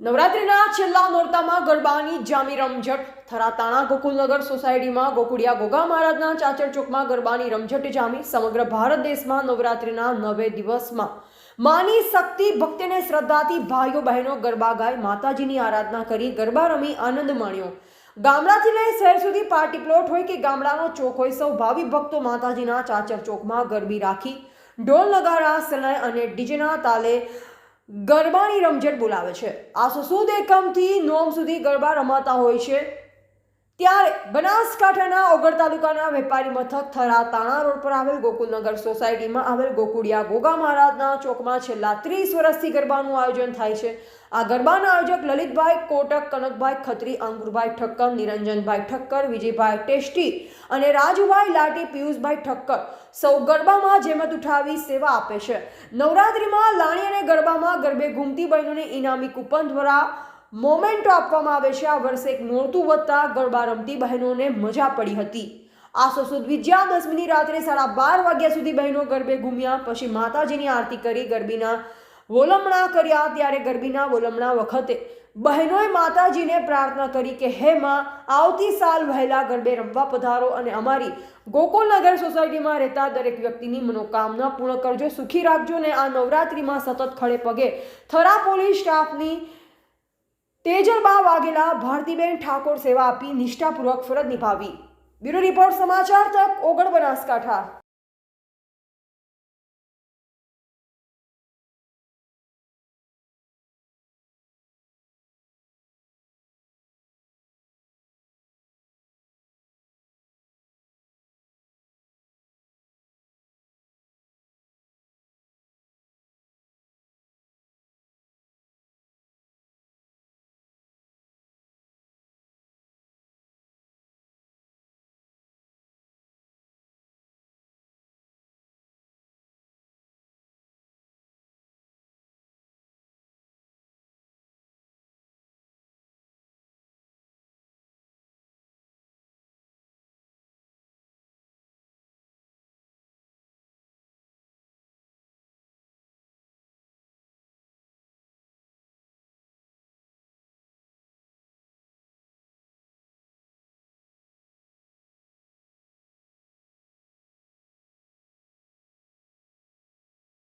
નવરાત્રિના છેલ્લા નોરતામાં ગરબાની જામી રમઝટ. થરાતાણા ગોકુલનગર સોસાયટીમાં ગોકુડિયા ગોગા મહારાજના ચાચર ચોકમાં ગરબાની રમઝટ જામી સમગ્ર ભારત દેશમાં નવરાત્રિના નવે દિવસમાં. માની શક્તિ, ભક્તિને શ્રદ્ધાથી ભાઈઓ બહેનો ગરબા ગાય, માતાજીની આરાધના કરી ગરબા રમી આનંદ માણ્યો. ગામડાથી લઈ શહેર સુધી પાર્ટી પ્લોટ હોય કે ગામડાનો ચોક હોય, સૌ ભાવિ ભક્તો માતાજીના ચાચર ચોકમાં ગરબી રાખી. ઢોલ નગારા સનાય અને ડીજેના તાલે ગરબાની રમઝટ બોલાવે છે. આ સુદ એકમથી નોમ સુધી ગરબા રમાતા હોય છે. ત્યારે બનાસકાંઠાના ઓગળ તાલુકાના વેપારી મથક થરા તાણા રોડ પર આવેલ ગોકુલનગર સોસાયટીમાં આવેલ ગોકુડિયા ગોગા મહારાજના ચોકમાં છેલ્લા ત્રીસ વર્ષથી ગરબાનું આયોજન થાય છે. આ ગરબાના આયોજક લલિતભાઈ કોટક, કનકભાઈ ખત્રી, અંકુરભાઈ ઠક્કર, નિરંજનભાઈ ઠક્કર, વિજયભાઈ ટેસ્ટી અને રાજુભાઈ લાટી, પિયુષભાઈ ઠક્કર સૌ ગરબામાં જેમત ઉઠાવી સેવા આપે છે. નવરાત્રિમાં લાણી અને ગરબામાં ગરબે ઘૂમતી બહેનોને ઇનામી કૂપન દ્વારા મોમેન્ટો આપવામાં આવે છે. આ વર્ષે એક નોરતું વધતા ગરબા રમતી બહેનોને મજા પડી હતી. આસો સુદ વિજયા દસમીની રાત્રે સાડા બાર વાગ્યા સુધી બહેનો ગરબે ઘૂમ્યા. પછી માતાજીની આરતી કરી, ગરબીના વોલમણા કર્યા. ત્યારે ગરબીના વોલમણા વખતે બહેનોએ માતાજીને પ્રાર્થના કરી કે, હે માં, આવતી સાલ વહેલા ગરબે રમવા પધારો અને અમારી ગોકુલનગર સોસાયટીમાં રહેતા દરેક વ્યક્તિની મનોકામના પૂર્ણ કરજો. સુખી રાખજો ને આ નવરાત્રિમાં સતત ખડે પગે થરા પોલીસ સ્ટાફની તેજલબા વાઘેલા ભારતીબેન ઠાકોર સેવા આપી નિષ્ઠાપૂર્વક ફરજ નિભાવી. બ્યુરો રિપોર્ટ સમાચાર તક, ઓગણ બનાસકાંઠા.